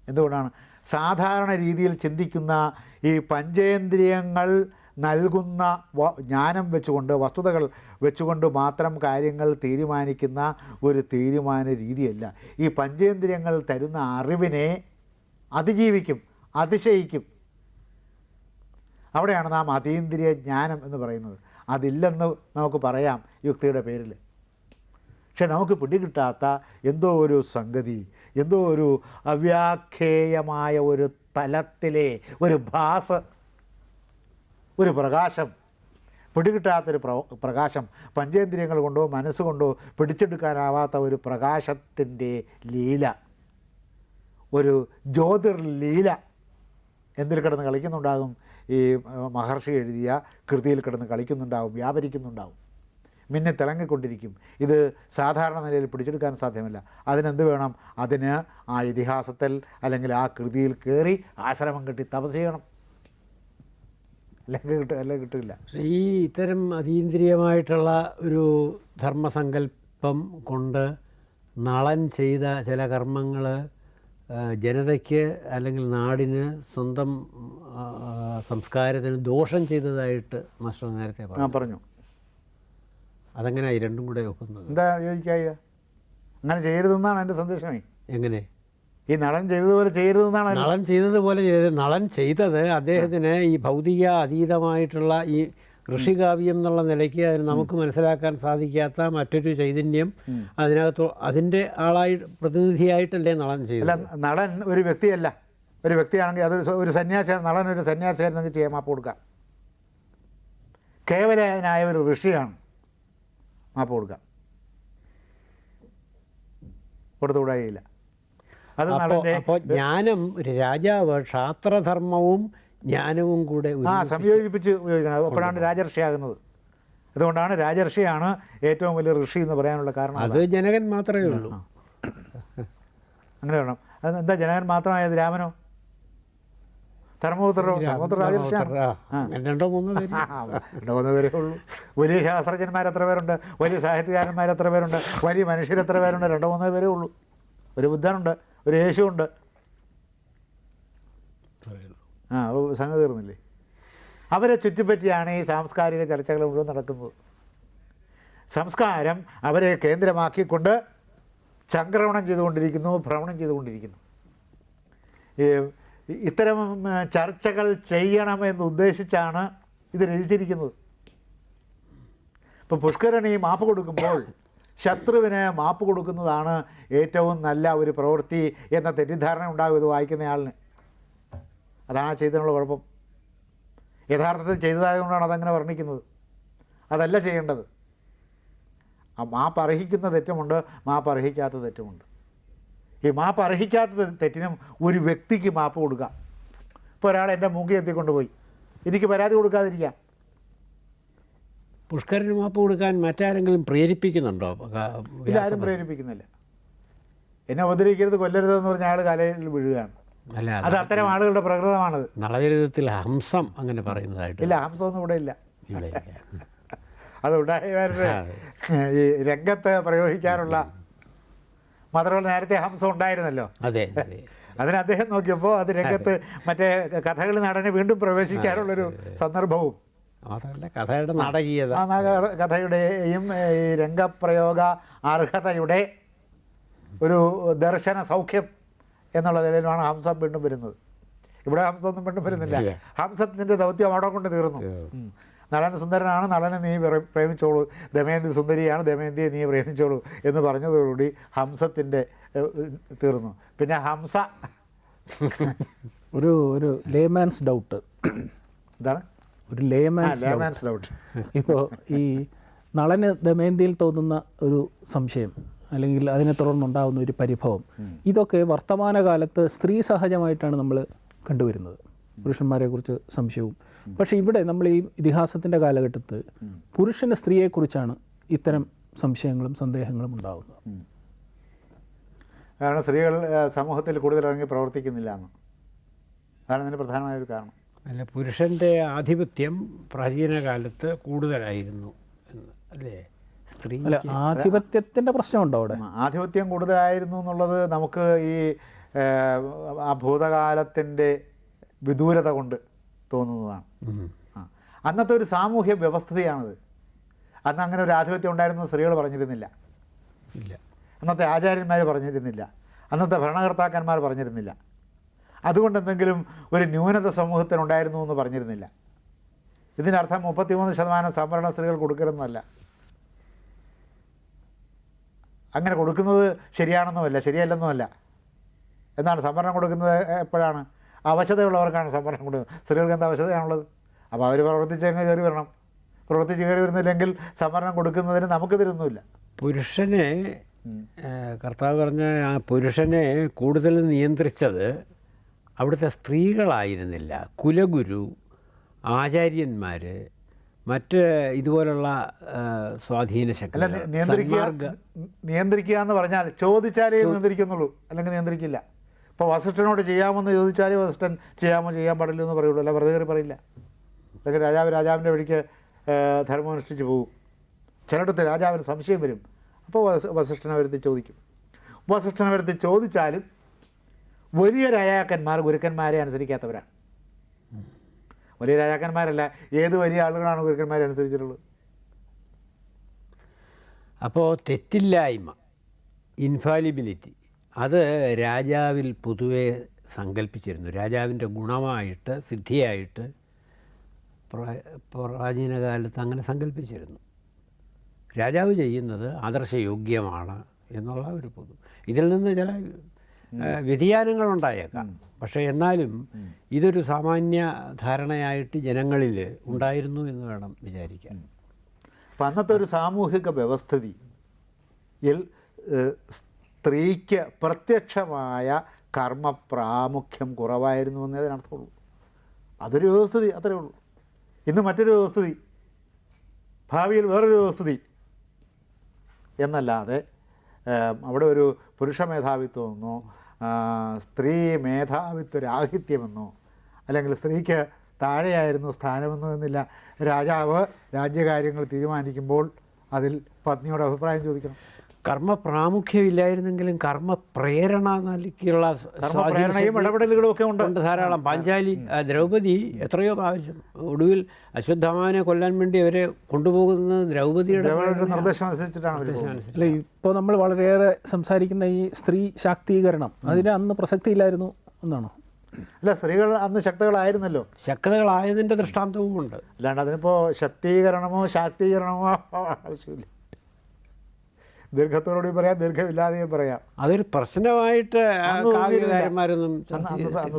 എന്തുകൊണ്ടാണ്? സാധാരണ രീതിയിൽ ചിന്തിക്കുന്ന ഈ പഞ്ചേന്ദ്രിയങ്ങൾ നൽകുന്ന ജ്ഞാനം വെച്ചുകൊണ്ട് വസ്തുതകൾ വെച്ചുകൊണ്ട് മാത്രം കാര്യങ്ങൾ തീരുമാനിക്കുന്ന ഒരു തീരുമാന രീതിയല്ല. ഈ പഞ്ചേന്ദ്രിയങ്ങൾ തരുന്ന അറിവിനെ അതിജീവിക്കും അതിശയിക്കും. അവിടെയാണ് നാം അതീന്ദ്രിയ ജ്ഞാനം എന്ന് പറയുന്നത്. അതില്ലെന്ന് നമുക്ക് പറയാം യുക്തിയുടെ പേരിൽ. പക്ഷെ നമുക്ക് പിടികിട്ടാത്ത എന്തോ ഒരു സംഗതി എന്തോ ഒരു അവ്യാഖ്യേയമായ ഒരു തലത്തിലെ ഒരു ഭാസ ഒരു പ്രകാശം പിടികിട്ടാത്തൊരു പ്ര പ്രകാശം പഞ്ചേന്ദ്രിയങ്ങൾ കൊണ്ടോ മനസ്സുകൊണ്ടോ പിടിച്ചെടുക്കാനാവാത്ത ഒരു പ്രകാശത്തിന്റെ ലീല. ഒരു ജ്യോതിർലീല എന്തിൽ കിടന്ന് കളിക്കുന്നുണ്ടാകും. ഈ മഹർഷി എഴുതിയ കൃതിയിൽ കിടന്ന് കളിക്കുന്നുണ്ടാകും വ്യാപരിക്കുന്നുണ്ടാകും മിന്നെ തിളങ്ങിക്കൊണ്ടിരിക്കും. ഇത് സാധാരണ നിലയിൽ പിടിച്ചെടുക്കാൻ സാധ്യമല്ല. അതിനെന്ത് വേണം? അതിന് ആ ഇതിഹാസത്തിൽ അല്ലെങ്കിൽ ആ കൃതിയിൽ കയറി ആശ്രമം കിട്ടി തപസ് ചെയ്യണം. അല്ലെങ്കിൽ കിട്ടും അല്ലെങ്കിൽ കിട്ടില്ല. ഈ ഇത്തരം അതീന്ദ്രിയമായിട്ടുള്ള ഒരു ധർമ്മസങ്കല്പം കൊണ്ട് നളൻ ചെയ്ത ചില കർമ്മങ്ങൾ ജനതയ്ക്ക് അല്ലെങ്കിൽ നാടിന് സ്വന്തം സംസ്കാരത്തിന് ദോഷം ചെയ്തതായിട്ട് മാസ്റ്റർ നേരത്തെ പറഞ്ഞു. പറഞ്ഞു. അതെങ്ങനെ ഈ രണ്ടും കൂടെ ഒക്കുന്നത്? എന്താ യോജിക്കായ അങ്ങനെ ചെയ്യരുതെന്നാണ് എന്റെ സന്ദേശമേ. എങ്ങനെ? ഈ നളൻ ചെയ്തതുപോലെ ചെയ്യരുതെന്നാണ് നളൻ ചെയ്തതുപോലെ ചെയ്ത് നളൻ ചെയ്തത് അദ്ദേഹത്തിന് ഈ ഭൗതിക അതീതമായിട്ടുള്ള ഈ ഋഷികാവ്യം എന്നുള്ള നിലയ്ക്ക് അതിന് നമുക്ക് മനസ്സിലാക്കാൻ സാധിക്കാത്ത മറ്റൊരു ചൈതന്യം അതിനകത്ത് അതിന്റെ ആളായി പ്രതിനിധിയായിട്ടല്ലേ നളൻ അല്ല ചെയ്തത്? നടൻ ഒരു വ്യക്തിയല്ല. ഒരു വ്യക്തിയാണെങ്കിൽ അതൊരു ഒരു സന്യാസിയാണ്. നടൻ ഒരു സന്യാസിയായിരുന്നെങ്കിൽ ചെയ്യാൻ മാപ്പ് കൊടുക്കാം. കേവലനായ ഒരു ഋഷിയാണ് മാപ്പ് കൊടുക്കാം. കൊടുത്തുകൂടായില്ല അത് അപ്പോൾ അപ്പോൾ ജ്ഞാനം രാജാവ് ക്ഷാത്രധർമ്മവും ജ്ഞാനവും കൂടെ ആ സംയോജിപ്പിച്ച് ഉപയോഗിക്കണം. അപ്പോഴാണ് രാജർഷിയാകുന്നത്. അതുകൊണ്ടാണ് രാജർഷിയാണ് ഏറ്റവും വലിയ ഋഷി എന്ന് പറയാനുള്ള കാരണം അത് ജനകൻ മാത്രമേ ഉള്ളൂ. അങ്ങനെ വേണം. അത് എന്താ ജനകൻ മാത്രമായത് രാമനോ? ധർമ്മപുത്രോ ധർമ്മപുത്ര രാജർഷിയാണ്. ആ, അങ്ങനെ രണ്ടോ മൂന്നോ പേര്. രണ്ടോ മൂന്നോ പേരേ ഉള്ളൂ. വലിയ ശാസ്ത്രജ്ഞന്മാർ എത്ര പേരുണ്ട്? വലിയ സാഹിത്യകാരന്മാർ എത്ര പേരുണ്ട്? വലിയ മനുഷ്യർ എത്ര പേരുണ്ട്? രണ്ടോ മൂന്നോ പേരേ ഉള്ളൂ. ഒരു ബുദ്ധനുണ്ട് ഒരു യേശുണ്ട് ആ സംഗതി തീർന്നില്ലേ? അവരെ ചുറ്റിപ്പറ്റിയാണ് ഈ സാംസ്കാരിക ചർച്ചകൾ മുഴുവൻ നടക്കുന്നത്. സംസ്കാരം അവരെ കേന്ദ്രമാക്കിക്കൊണ്ട് ചംക്രമണം ചെയ്തുകൊണ്ടിരിക്കുന്നു ഭ്രമണം ചെയ്തുകൊണ്ടിരിക്കുന്നു. ഇത്തരം ചർച്ചകൾ ചെയ്യണമെന്ന് ഉദ്ദേശിച്ചാണ് ഇത് രചിച്ചിരിക്കുന്നത്. ഇപ്പോൾ പുഷ്കരണി മാപ്പ് കൊടുക്കുമ്പോൾ ശത്രുവിന് മാപ്പ് കൊടുക്കുന്നതാണ് ഏറ്റവും നല്ല ഒരു പ്രവൃത്തി എന്ന തെറ്റിദ്ധാരണ ഉണ്ടാകും ഇത് വായിക്കുന്നയാളിന് അതാണ് ആ ചെയ്തതിനുള്ള കുഴപ്പം. യഥാർത്ഥത്തിൽ ചെയ്തതായതുകൊണ്ടാണ് അതങ്ങനെ വർണിക്കുന്നത്. അതല്ല ചെയ്യേണ്ടത്. ആ മാപ്പ് അർഹിക്കുന്ന തെറ്റുമുണ്ട് മാപ്പ് അർഹിക്കാത്ത തെറ്റുമുണ്ട്. ഈ മാപ്പ് അർഹിക്കാത്ത തെറ്റിനും ഒരു വ്യക്തിക്ക് മാപ്പ് കൊടുക്കാം. ഇപ്പോൾ ഒരാൾ എന്റെ മൂക്കി എത്തിക്കൊണ്ടുപോയി. എനിക്ക് പരാതി കൊടുക്കാതിരിക്കാം. പുഷ്കരന് മാപ്പ് കൊടുക്കാൻ മറ്റാരെങ്കിലും പ്രേരിപ്പിക്കുന്നുണ്ടോ? ഇല്ല ആരും പ്രേരിപ്പിക്കുന്നില്ല. എന്നെ ഉപദ്രവിക്കരുത് കൊല്ലരുതെന്ന് പറഞ്ഞ ആൾ കലയിൽ വീഴുകയാണ്. അല്ല അത് അത്തരം ആളുകളുടെ പ്രകൃതമാണത്. നളചരിതത്തിൽ ഹംസം അങ്ങനെ പറയുന്നതായിട്ട്. ഇല്ല ഹംസമൊന്നും ഇവിടെ ഇല്ല. ഇവിടെ ഇല്ല. അത് ഉണ്ടായവരുടെ ഈ രംഗത്ത് പ്രയോഗിക്കാനുള്ള മാത്രമല്ല നേരത്തെ ഹംസം ഉണ്ടായിരുന്നല്ലോ. അതെ അതെ. അതിന് അദ്ദേഹം നോക്കിയപ്പോൾ അത് രംഗത്ത് മറ്റേ കഥകളി നടനെ വീണ്ടും പ്രവേശിക്കാനുള്ളൊരു സന്ദർഭവും. മാത്രമല്ല കഥയുടെ നാടകീയത. കഥയുടെയും ഈ രംഗപ്രയോഗ അർഹതയുടെ ഒരു ദർശന സൗഖ്യം. എന്നുള്ള നിലയിലാണ് ഹംസ വീണ്ടും വരുന്നത്. ഇവിടെ ഹംസ ഹംസമൊന്നും വീണ്ടും വരുന്നില്ല. ഹംസത്തിന്റെ ദൗത്യം അവിടെ കൊണ്ട് തീർന്നു. നളന നളൻ സുന്ദരനാണ് നളനെ നീ പ്രേമിച്ചോളൂ. ദമയന്തി സുന്ദരിയാണ് ദമയന്തിയെ നീ പ്രേമിച്ചോളൂ എന്ന് പറഞ്ഞതോടുകൂടി ഹംസത്തിന്റെ തീർന്നു. പിന്നെ ഹംസ ഒരു ഒരു ലേമാൻസ് ഡൗട്ട്. എന്താണ്? ഒരു ലേമാൻസ് ലേമാൻസ് ഡൗട്ട് ഇപ്പോൾ ഈ നളന് ദമയന്തിയിൽ തോന്നുന്ന ഒരു സംശയം. അല്ലെങ്കിൽ അതിനെ തുടർന്നുണ്ടാകുന്ന ഒരു പരിഭവം. ഇതൊക്കെ വർത്തമാനകാലത്ത് സ്ത്രീ സഹജമായിട്ടാണ് നമ്മൾ കണ്ടുവരുന്നത്. പുരുഷന്മാരെക്കുറിച്ച് സംശയവും. പക്ഷേ ഇവിടെ നമ്മൾ ഈ ഇതിഹാസത്തിന്റെ കാലഘട്ടത്ത് പുരുഷന് സ്ത്രീയെക്കുറിച്ചാണ് ഇത്തരം സംശയങ്ങളും സന്ദേഹങ്ങളും ഉണ്ടാകുന്നത് കാരണം സ്ത്രീകൾ സമൂഹത്തിൽ കൂടുതൽ ഇറങ്ങി പ്രവർത്തിക്കുന്നില്ല എന്ന്. അതാണ് പ്രധാനമായ ഒരു കാരണം. അല്ല പുരുഷന്റെ ആധിപത്യം പ്രാചീന കാലത്ത് കൂടുതലായിരുന്നു എന്ന് അല്ലേ? സ്ത്രീ ആധിപത്യത്തിന്റെ ആധിപത്യത്തിന്റെ പ്രശ്നമുണ്ടോ അവിടെ? ആധിപത്യം കൂടുതലായിരുന്നു എന്നുള്ളത് നമുക്ക് ഈ ആ ഭൂതകാലത്തിന്റെ വിദൂരത കൊണ്ട് തോന്നുന്നതാണ്. അന്നത്തെ ഒരു സാമൂഹ്യ വ്യവസ്ഥതയാണത് അന്ന് അങ്ങനെ ഒരു ആധിപത്യം ഉണ്ടായിരുന്ന സ്ത്രീകൾ പറഞ്ഞിരുന്നില്ല. ഇല്ല. അന്നത്തെ ആചാര്യന്മാർ പറഞ്ഞിരുന്നില്ല. അന്നത്തെ ഭരണകർത്താക്കന്മാർ പറഞ്ഞിരുന്നില്ല. അതുകൊണ്ട് എന്തെങ്കിലും ഒരു ന്യൂനത സമൂഹത്തിനുണ്ടായിരുന്നു എന്ന് പറഞ്ഞിരുന്നില്ല. ഇതിനർത്ഥം മുപ്പത്തിമൂന്ന് ശതമാനം സംവരണ സ്ത്രീകൾ കൊടുക്കരുതെന്നല്ല. അങ്ങനെ കൊടുക്കുന്നത് ശരിയാണെന്നുമല്ല ശരിയല്ലെന്നുമല്ല. എന്നാണ് സംവരണം കൊടുക്കുന്നത് എപ്പോഴാണ്? അവശതയുള്ളവർക്കാണ് സംവരണം കൊടുക്കുന്നത്. സ്ത്രീകൾക്ക് എന്താ അവശതയാണുള്ളത്? അപ്പോൾ അവർ പ്രവർത്തിച്ച് അങ്ങ് കയറി വരണം. പ്രവർത്തിച്ച് കയറി വരുന്നില്ലെങ്കിൽ സംവരണം കൊടുക്കുന്നതിന് നമുക്ക് തരുന്നുമില്ല പുരുഷനെ കർത്താവ് പറഞ്ഞ ആ പുരുഷനെ കൂടുതൽ നിയന്ത്രിച്ചത് അവിടുത്തെ സ്ത്രീകളായിരുന്നില്ല. കുലഗുരു ആചാര്യന്മാർ മറ്റ് ഇതുപോലുള്ള സ്വാധീന അല്ല നിയന്ത്രിക്കുക നിയന്ത്രിക്കുക എന്ന് പറഞ്ഞാൽ ചോദിച്ചാലേ നിയന്ത്രിക്കുന്നുള്ളൂ. അല്ലെങ്കിൽ നിയന്ത്രിക്കില്ല. ഇപ്പോൾ വസിഷ്ഠനോട് ചെയ്യാമെന്ന് ചോദിച്ചാലേ വസിഷ്ഠൻ ചെയ്യാമോ ചെയ്യാൻ പാടില്ല എന്ന് പറയുള്ളൂ. അല്ല വെറുതെ കയറി പറയില്ല. അല്ലെങ്കിൽ രാജാവ് രാജാവിന്റെ വഴിക്ക് ധർമ്മം അനുഷ്ഠിച്ച് പോകും. ചിലയിടത്ത് രാജാവിന് സംശയം വരും. അപ്പോൾ വസ വസിഷ്ഠനെ വരുത്തി ചോദിക്കും. വസിഷ്ഠനെ വരുത്തി ചോദിച്ചാലും വലിയ രാജാക്കന്മാർ ഗുരുക്കന്മാരെ അനുസരിക്കാത്തവരാണ്. വലിയ രാജാക്കന്മാരല്ല ഏത് വലിയ ആളുകളാണ് ഗുരുക്കന്മാരെ അനുസരിച്ചിട്ടുള്ളത്. അപ്പോൾ തെറ്റില്ലായ്മ ഇൻഫാലിബിലിറ്റി അത് രാജാവിൽ പൊതുവെ സങ്കല്പിച്ചിരുന്നു രാജാവിന്റെ ഗുണമായിട്ട് സിദ്ധിയായിട്ട് പ്രാ- പ്രാചീന കാലത്ത് അങ്ങനെ സങ്കല്പിച്ചിരുന്നു രാജാവ് ചെയ്യുന്നത് ആദർശയോഗ്യമാണ് എന്നുള്ള ഒരു പൊതു. ഇതിൽ നിന്ന് ചില ആ, വ്യതിയാനങ്ങളുണ്ടായേക്കാം. പക്ഷേ എന്നാലും ഇതൊരു സാമാന്യ ധാരണയായിട്ട് ജനങ്ങളിൽ ഉണ്ടായിരുന്നു എന്ന് വേണം വിചാരിക്കാൻ. അപ്പം അന്നത്തെ ഒരു സാമൂഹിക വ്യവസ്ഥിതിയിൽ ഏഹ്, സ്ത്രീക്ക് പ്രത്യക്ഷമായ കർമ്മ പ്രാമുഖ്യം കുറവായിരുന്നു എന്നേ അതിനർത്ഥമുള്ളൂ. അതൊരു വ്യവസ്ഥിതി അത്രേ ഉള്ളൂ. ഇന്ന് മറ്റൊരു വ്യവസ്ഥിതി ഭാവിയിൽ വേറൊരു വ്യവസ്ഥിതി എന്നല്ലാതെ അവിടെ ഒരു പുരുഷ മേധാവിത്വമെന്നോ സ്ത്രീ മേധാവിത്വ രാഹിത്യമെന്നോ അല്ലെങ്കിൽ സ്ത്രീക്ക് താഴെയായിരുന്നു സ്ഥാനമെന്നോ എന്നില്ല രാജാവ് രാജ്യകാര്യങ്ങൾ തീരുമാനിക്കുമ്പോൾ അതിൽ പത്നിയോട് അഭിപ്രായം ചോദിക്കണം. കർമ്മ പ്രാമുഖ്യമില്ലായിരുന്നെങ്കിലും കർമ്മ പ്രേരണ നൽകിയുള്ള കർമ്മ പ്രേരണയും ഇടപെടലുകളും ഒക്കെ ഉണ്ട്. ഉണ്ട് ധാരാളം. പാഞ്ചാലി ദ്രൗപദി എത്രയോ പ്രാവശ്യം ഒടുവിൽ അശ്വത്ഥാമാനെ കൊല്ലാൻ വേണ്ടി അവരെ കൊണ്ടുപോകുന്നത് ദ്രൗപദിയുടെ നിർദ്ദേശം അനുസരിച്ചിട്ടാണ് ഇപ്പോൾ നമ്മൾ വളരെയേറെ സംസാരിക്കുന്ന ഈ സ്ത്രീ ശാക്തീകരണം അതിന് അന്ന് പ്രസക്തിയില്ലായിരുന്നു എന്നാണോ? അല്ല സ്ത്രീകൾ അന്ന് ശക്തകളായിരുന്നല്ലോ. ശക്തകളായതിന്റെ ദൃഷ്ടാന്തവും ഉണ്ട് അല്ലാണ്ട് അതിനിപ്പോൾ ശക്തീകരണമോ ശാക്തീകരണമോ ആവശ്യമില്ല. ദീർഘത്തോടുകൂടി പറയാം ദീർഘമില്ലാതെയും പറയാം. അതൊരു പ്രശ്നമായിട്ട് അന്ന്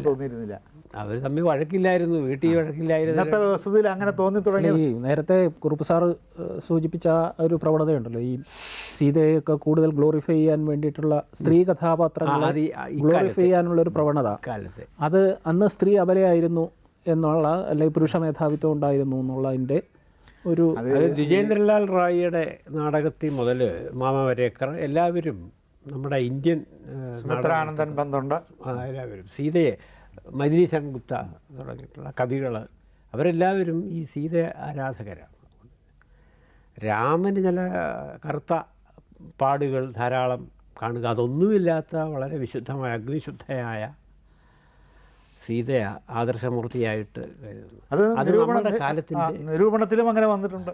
തോന്നിയിരുന്നില്ല. അവർ തമ്മിൽ വഴക്കില്ലായിരുന്നു വീട്ടിൽ വഴക്കില്ലായിരുന്നു. ഇന്നത്തെ വ്യവസ്ഥയിൽ അങ്ങനെ തോന്നി തുടങ്ങി നേരത്തെ കുറുപ്പ് സാറ് സൂചിപ്പിച്ച ഒരു പ്രവണതയുണ്ടല്ലോ. ഈ സീതയൊക്കെ കൂടുതൽ ഗ്ലോറിഫൈ ചെയ്യാൻ വേണ്ടിയിട്ടുള്ള സ്ത്രീ കഥാപാത്രങ്ങൾ ഗ്ലോറിഫൈ ചെയ്യാനുള്ള ഒരു പ്രവണത. അത് അന്ന് സ്ത്രീ അബലയായിരുന്നു എന്നുള്ള അല്ലെങ്കിൽ പുരുഷ മേധാവിത്വം ഉണ്ടായിരുന്നു എന്നുള്ളതിന്റെ ഒരു വിജേന്ദ്രലാൽ റായിയുടെ നാടകത്തിൽ മുതൽ മാമവരേക്കർ എല്ലാവരും നമ്മുടെ ഇന്ത്യൻ സുമിത്രാനന്ദൻ ബന്ധമുണ്ട് എല്ലാവരും സീതയെ മൈഥിലി സെൻഗുപ്ത തുടങ്ങിയിട്ടുള്ള കവികൾ അവരെല്ലാവരും ഈ സീത ആരാധകരാണ്. രാമന് ചില കറുത്ത പാടുകൾ ധാരാളം കാണുക. അതൊന്നുമില്ലാത്ത വളരെ വിശുദ്ധമായ അഗ്നിശുദ്ധയായ സീതയ ആദർശമൂർത്തിയായിട്ട് കരുതുന്നു അത് നിരൂപണ കാലത്തിന്റെ നിരൂപണത്തിലും അങ്ങനെ വന്നിട്ടുണ്ട്.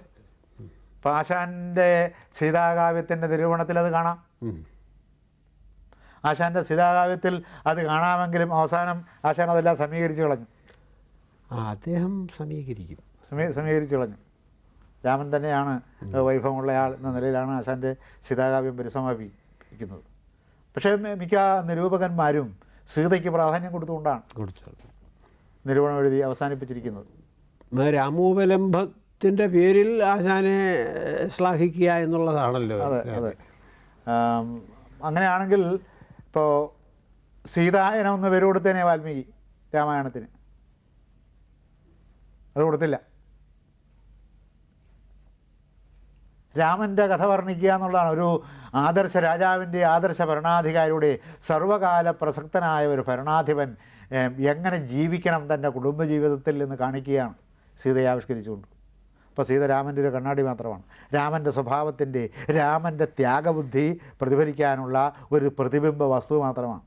പാശാന്റെ സീതാകാവ്യത്തിന്റെ നിരൂപണത്തിൽ അത് കാണാം. ആശാന്റെ ആശാന്റെ സീതാകാവ്യത്തിൽ അത് കാണാമെങ്കിലും അവസാനം ആശാൻ അതെല്ലാം സമീകരിച്ചു കളഞ്ഞു. ആ അദ്ദേഹം സമീകരിക്കും. സമീ സമീകരിച്ചു കളഞ്ഞു. രാമൻ തന്നെയാണ് വൈഭവമുള്ള ആൾ എന്ന നിലയിലാണ് ആശാന്റെ സീതാകാവ്യം പരിസമാപിക്കുന്നത്. പക്ഷേ മിക്ക നിരൂപകന്മാരും സീതയ്ക്ക് പ്രാധാന്യം കൊടുത്തുകൊണ്ടാണ് കൊടുത്തത്. നിരൂപണം എഴുതി അവസാനിപ്പിച്ചിരിക്കുന്നത്. രാമോപലംഭത്തിന്റെ രാമോപലംബത്തിന്റെ പേരിൽ ആശാനെ ശ്ലാഘിക്കുക എന്നുള്ളതാണല്ലോ അതെ അതെ. അങ്ങനെയാണെങ്കിൽ ഇപ്പോൾ സീതായനം എന്ന പേര് കൊടുത്തേനെ വാൽമീകി രാമായണത്തിന്. അത് കൊടുത്തില്ല. രാമന്റെ കഥ വർണിക്കുക എന്നുള്ളതാണ്. ഒരു ആദർശ രാജാവിന്റെ ആദർശ ഭരണാധികാരിയുടെ സർവകാല പ്രസക്തനായ ഒരു ഭരണാധിപൻ എങ്ങനെ ജീവിക്കണം തന്റെ കുടുംബജീവിതത്തിൽ എന്ന് കാണിക്കുകയാണ് സീതയെ ആവിഷ്കരിച്ചുകൊണ്ട്. അപ്പോൾ സീത രാമന്റെ ഒരു കണ്ണാടി മാത്രമാണ്. രാമന്റെ സ്വഭാവത്തിന്റെ രാമന്റെ ത്യാഗബുദ്ധി പ്രതിഫലിക്കാനുള്ള ഒരു പ്രതിബിംബ വസ്തു മാത്രമാണ്.